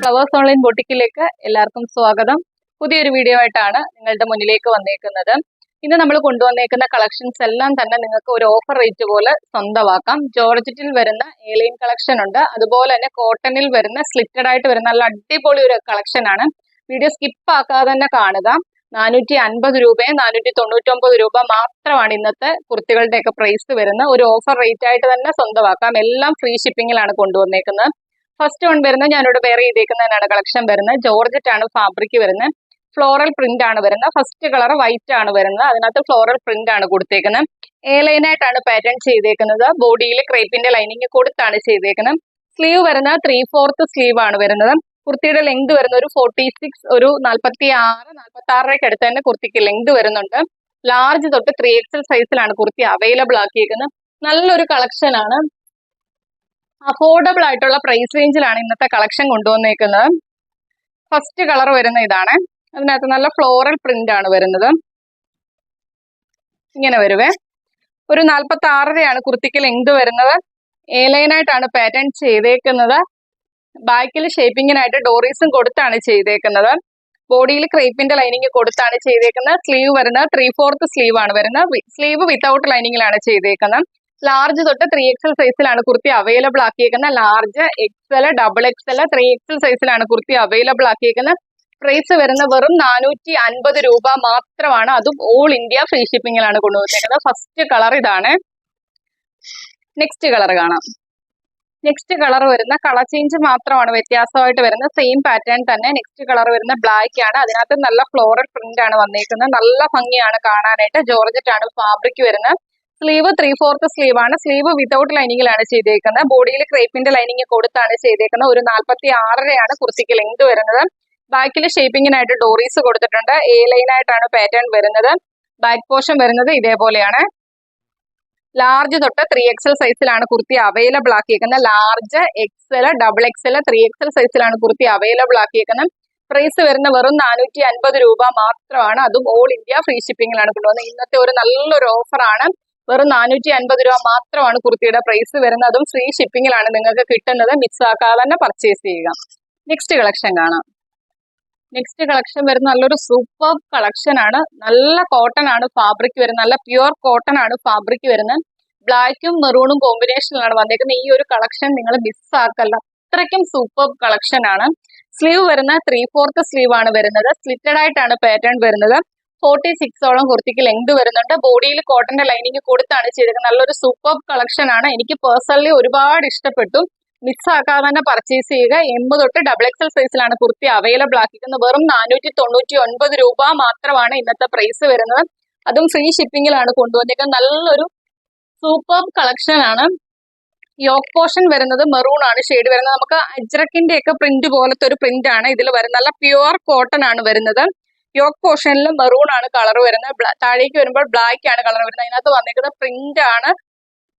Flowers online ബൊട്ടിക്കിലേക്ക് എല്ലാവർക്കും സ്വാഗതം. പുതിയൊരു വീഡിയോ ആയിട്ടാണ് നിങ്ങളുടെ മുന്നിലേക്ക് വന്നേക്കുന്നത്. ഇന്ന് നമ്മൾ കൊണ്ടുവന്നേക്കുന്ന കളക്ഷൻസ് എല്ലാം തന്നെ നിങ്ങൾക്ക് ഒരു ഓഫർ റേറ്റ് പോലെ സ്വന്തമാക്കാം. ജോർജറ്റിൽ വരുന്ന ഏലിയൻ കളക്ഷൻ ഉണ്ട്. അതുപോലെ തന്നെ കോട്ടണിൽ വരുന്ന സ്ലിറ്റഡ് ആയിട്ട് വരുന്ന നല്ല അടിപൊളി ഒരു കളക്ഷൻ ആണ്. വീഡിയോ സ്കിപ്പ് ആക്കാതെ തന്നെ കാണുക. നാനൂറ്റി അൻപത് രൂപയും നാനൂറ്റി തൊണ്ണൂറ്റൊമ്പത് രൂപ മാത്രമാണ് ഇന്നത്തെ കുർത്തികളുടെയൊക്കെ പ്രൈസ് വരുന്നത്. ഒരു ഓഫർ റേറ്റ് ആയിട്ട് തന്നെ സ്വന്തമാക്കാം. എല്ലാം ഫ്രീ ഷിപ്പിങ്ങിലാണ് കൊണ്ടുവന്നേക്കുന്നത്. ഫസ്റ്റ് വൺ വരുന്നത് ഞാനിവിടെ വേറെ ചെയ്തേക്കുന്നതിനാണ്. കളക്ഷൻ വരുന്നത്. ജോർജറ്റ് ആണ് ഫാബ്രിക് വരുന്നത്. ഫ്ലോറൽ പ്രിന്റ് ആണ് വരുന്നത്. ഫസ്റ്റ് കളർ വൈറ്റ് ആണ് വരുന്നത്. അതിനകത്ത് ഫ്ലോറൽ പ്രിന്റ് ആണ് കൊടുത്തേക്കുന്നത്. എ ലൈനായിട്ടാണ് പാറ്റേൺ ചെയ്തേക്കുന്നത്. ബോഡിയിൽ ക്രേപ്പിന്റെ ലൈനിങ് കൊടുത്താണ് ചെയ്തേക്കുന്നത്. സ്ലീവ് വരുന്നത് ത്രീ ഫോർത്ത് സ്ലീവ് ആണ് വരുന്നത്. കുർത്തിയുടെ ലെങ്ത് വരുന്ന ഒരു ഫോർട്ടി സിക്സ് ഒരു നാൽപ്പത്തി ആറ് നാൽപ്പത്തി ആറരയ്ക്ക് അടുത്ത് തന്നെ കുർത്തിക്ക് ലെങ്ത് വരുന്നുണ്ട്. ലാർജ് തൊട്ട് ത്രീ എക്സൽ സൈസിലാണ് കുർത്തി അവൈലബിൾ ആക്കിയിരിക്കുന്നത് നല്ലൊരു കളക്ഷൻ ആണ്. അഫോർഡബിൾ ആയിട്ടുള്ള പ്രൈസ് റേഞ്ചിലാണ് ഇന്നത്തെ കളക്ഷൻ കൊണ്ടുവന്നേക്കുന്നത്. ഫസ്റ്റ് കളർ വരുന്ന ഇതാണ്. അതിനകത്ത് നല്ല ഫ്ലോറൽ പ്രിന്റ് ആണ് വരുന്നത്. ഇങ്ങനെ വരുവേ. ഒരു നാൽപ്പത്തി ആറരയാണ് കുർത്തിക്ക് ലെങ്ത് വരുന്നത്. ഏലൈനായിട്ടാണ് ലൈനായിട്ടാണ് പാറ്റേൺ ചെയ്തേക്കുന്നത്. ബാക്കിൽ ഷേപ്പിങ്ങിനായിട്ട് ഡോറീസും കൊടുത്താണ് ചെയ്തേക്കുന്നത്. ബോഡിയിൽ ക്രേപ്പിന്റെ ലൈനിങ് കൊടുത്താണ് ചെയ്തേക്കുന്നത്. സ്ലീവ് വരുന്നത് ത്രീ ഫോർത്ത് സ്ലീവ് ആണ് വരുന്നത്. സ്ലീവ് വിത്തൗട്ട് ലൈനിങ്ങിലാണ് ചെയ്തേക്കുന്നത്. ലാർജ് തൊട്ട് ത്രീ എക്സൽ സൈസിലാണ് kurti available ആക്കിയേക്കുന്നത്. Large XL double XL three XL സൈസിലാണ് കുർത്തി അവൈലബിൾ ആക്കിയേക്കുന്നത്. പ്രൈസ് വരുന്ന വെറും നാനൂറ്റി അൻപത് രൂപ മാത്രമാണ്. അതും ഓൾ ഇന്ത്യ ഫ്രീ ഷിപ്പിംഗിലാണ് കൊണ്ടുവന്നിരിക്കുന്നത് ഫസ്റ്റ് കളർ ഇതാണ്. നെക്സ്റ്റ് കളർ കാണാം. നെക്സ്റ്റ് കളർ വരുന്ന കളർ ചേഞ്ച് മാത്രമാണ് വ്യത്യാസമായിട്ട് വരുന്നത്. സെയിം പാറ്റേൺ തന്നെ. നെക്സ്റ്റ് കളർ വരുന്ന ബ്ലാക്ക് ആണ്. അതിനകത്ത് നല്ല ഫ്ലോറൽ പ്രിന്റ് ആണ് വന്നേക്കുന്നത്. നല്ല ഭംഗിയാണ് കാണാനായിട്ട്. ജോർജറ്റ് ആണ് ഫാബ്രിക് വരുന്നത്. സ്ലീവ് ത്രീ ഫോർത്ത് സ്ലീവ് ആണ്. സ്ലീവ് വിതൗട്ട് ലൈനിങ്ങിലാണ് ചെയ്തേക്കുന്നത്. ബോഡിയിൽ ക്രേപ്പിന്റെ ലൈനിങ് കൊടുത്താണ് ചെയ്തേക്കുന്നത്. ഒരു നാൽപ്പത്തി ആറരയാണ് കുർത്തിക്ക് ലെങ്ത് വരുന്നത്. ബാക്കിൽ ഷേപ്പിങ്ങിനായിട്ട് ഡോറീസ് കൊടുത്തിട്ടുണ്ട്. എ ലൈനായിട്ടാണ് പാറ്റേൺ വരുന്നത്. ബാക്ക് പോർഷൻ വരുന്നത് ഇതേപോലെയാണ്. ലാർജ് തൊട്ട് ത്രീ എക്സൽ സൈസിലാണ് kurti available ആക്കിയേക്കുന്നത്. Large XL double XL three XL സൈസിലാണ് കുർത്തി അവൈലബിൾ ആക്കിയേക്കുന്നത്. പ്രൈസ് വരുന്ന വെറും നാനൂറ്റി അൻപത് രൂപ മാത്രമാണ്. അതും ഓൾ ഇന്ത്യ ഫ്രീ ഷിപ്പിംഗിലാണ് കൊണ്ടുവന്നത്. ഇന്നത്തെ ഒരു നല്ലൊരു ഓഫറാണ് വെറും നാനൂറ്റി അൻപത് രൂപ മാത്രമാണ് കുർത്തിയുടെ പ്രൈസ് വരുന്നത്. അതും ഫ്രീ ഷിപ്പിംഗിലാണ് നിങ്ങൾക്ക് കിട്ടുന്നത്. മിക്സ് ആക്കാതെ തന്നെ പർച്ചേസ് ചെയ്യുക. നെക്സ്റ്റ് കളക്ഷൻ കാണാം. നെക്സ്റ്റ് കളക്ഷൻ വരുന്ന നല്ലൊരു സൂപ്പർ കളക്ഷൻ ആണ്. നല്ല കോട്ടൺ ആണ് ഫാബ്രിക് വരുന്നത്. നല്ല പ്യുവർ കോട്ടൺ ആണ് ഫാബ്രിക് വരുന്നത്. ബ്ലാക്കും മെറൂണും കോമ്പിനേഷനിലാണ് വന്നേക്കുന്നത്. ഈ ഒരു കളക്ഷൻ നിങ്ങൾ മിസ്സാക്കല്ല. അത്രയ്ക്കും സൂപ്പർ കളക്ഷൻ ആണ്. സ്ലീവ് വരുന്ന ത്രീ ഫോർത്ത് സ്ലീവ് ആണ് വരുന്നത്. സ്ലിറ്റഡ് ആയിട്ടാണ് പാറ്റേൺ വരുന്നത്. ഫോർട്ടി സിക്സോളം കുർത്തിക്ക് ലെങ്ത് വരുന്നുണ്ട്. ബോഡിയിൽ കോട്ടന്റെ ലൈനിങ് കൊടുത്താണ് ചെയ്തിരിക്കുന്നത് നല്ലൊരു സൂപ്പർ കളക്ഷൻ ആണ്. എനിക്ക് പേഴ്സണലി ഒരുപാട് ഇഷ്ടപ്പെട്ടു. മിക്സ് ആക്കാതെ തന്നെ പർച്ചേസ് ചെയ്യുക. എം തൊട്ട് ഡബിൾ എക്സൽ സൈസിലാണ് കുർത്തി അവൈലബിൾ ആക്കിയിരിക്കുന്നത്. വെറും നാനൂറ്റി തൊണ്ണൂറ്റി ഒൻപത് രൂപ മാത്രമാണ് ഇന്നത്തെ പ്രൈസ് വരുന്നത്. അതും ഫ്രീ ഷിപ്പിംഗിലാണ് കൊണ്ടുവന്നിരിക്കുന്നത്. നല്ലൊരു സൂപ്പർ കളക്ഷൻ ആണ്. യോക്ക് പോർഷൻ വരുന്നത് മെറൂൺ ആണ് ഷെയ്ഡ് വരുന്നത്. നമുക്ക് അജ്രക്കിന്റെ ഒക്കെ പ്രിന്റ് പോലത്തെ ഒരു പ്രിന്റ് ആണ്. ഇതിൽ വരുന്നത് നല്ല പ്യുവർ കോട്ടൺ ആണ് വരുന്നത്. യോക്ക് പോർഷനിൽ മെറൂൺ ആണ് കളർ വരുന്നത്. താഴേക്ക് വരുമ്പോൾ ബ്ലാക്ക് ആണ് കളർ വരുന്നത്. അതിനകത്ത് വന്നിരിക്കുന്ന പ്രിന്റ് ആണ്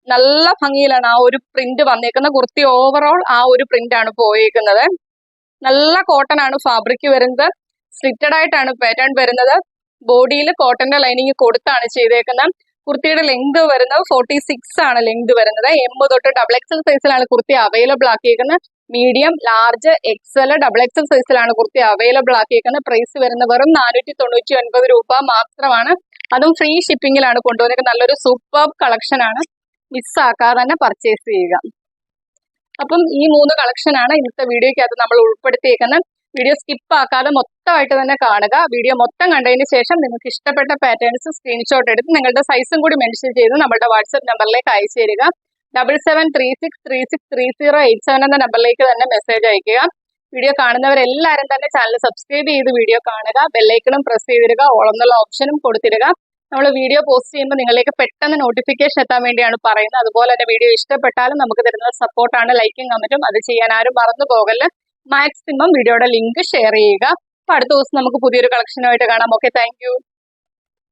നല്ല ഭംഗിയിലാണ് ആ ഒരു പ്രിന്റ് വന്നേക്കുന്നത് കുർത്തി. ഓവറോൾ ആ ഒരു പ്രിന്റ് ആണ് പോയേക്കുന്നത്. നല്ല കോട്ടൺ ആണ് ഫാബ്രിക് വരുന്നത്. സ്ലിറ്റഡ് ആയിട്ടാണ് പാറ്റേൺ വരുന്നത്. ബോഡിയിൽ കോട്ടന്റെ ലൈനിങ് കൊടുത്താണ് ചെയ്തേക്കുന്നത്. കുർത്തിയുടെ ലെങ്ത് വരുന്നത് ഫോർട്ടി സിക്സ് ആണ് ലെങ്ത് വരുന്നത്. എം തൊട്ട് ഡബിൾ എക്സൽ സൈസിലാണ് kurti available ആക്കിയേക്കുന്നത്. Medium large XL double XL സൈസിലാണ് കുർത്തി അവൈലബിൾ ആക്കിയേക്കുന്നത് പ്രൈസ് വരുന്ന വെറും നാനൂറ്റി തൊണ്ണൂറ്റി ഒൻപത് രൂപ മാത്രമാണ്. അതും ഫ്രീ ഷിപ്പിംഗിലാണ് കൊണ്ടുവന്നിരിക്കുന്നത് നല്ലൊരു സൂപ്പർ കളക്ഷൻ ആണ്. മിസ്സാക്കാതെ തന്നെ പർച്ചേസ് ചെയ്യുക. അപ്പം ഈ മൂന്ന് കളക്ഷൻ ആണ് ഇന്നത്തെ വീഡിയോയ്ക്കകത്ത് നമ്മൾ ഉൾപ്പെടുത്തിയേക്കുന്നത് വീഡിയോ സ്കിപ്പ് ആക്കാതെ മൊത്തമായിട്ട് തന്നെ കാണുക. വീഡിയോ മൊത്തം കണ്ടതിന് ശേഷം നിങ്ങൾക്ക് ഇഷ്ടപ്പെട്ട പാറ്റേൺസ് സ്ക്രീൻഷോട്ട് എടുത്ത് നിങ്ങളുടെ സൈസും കൂടി മെൻഷൻ ചെയ്ത് നമ്മുടെ വാട്സ്ആപ്പ് നമ്പറിലേക്ക് അയച്ചു തരിക. Double seven three six three six three zero eight seven എന്ന നമ്പറിലേക്ക് തന്നെ മെസ്സേജ് അയക്കുക വീഡിയോ കാണുന്നവരെല്ലാവരും തന്നെ ചാനൽ സബ്സ്ക്രൈബ് ചെയ്ത് വീഡിയോ കാണുക. ബെല്ലൈക്കണും പ്രസ് ചെയ്തിരുക ഓളെന്നുള്ള ഓപ്ഷനും കൊടുത്തിരുക നമ്മൾ വീഡിയോ പോസ്റ്റ് ചെയ്യുമ്പോൾ നിങ്ങളിലേക്ക് പെട്ടെന്ന് നോട്ടിഫിക്കേഷൻ എത്താൻ വേണ്ടിയാണ് പറയുന്നത്. അതുപോലെ തന്നെ വീഡിയോ ഇഷ്ടപ്പെട്ടാലും നമുക്ക് തരുന്ന സപ്പോർട്ടാണ് ലൈക്കും കമന്റും അത് ചെയ്യാൻ ആരും മറന്നു പോകല്ല. മാക്സിമം വീഡിയോയുടെ ലിങ്ക് ഷെയർ ചെയ്യുക. അപ്പൊ അടുത്ത ദിവസം നമുക്ക് പുതിയൊരു കളക്ഷനുമായിട്ട് കാണാം. Okay thank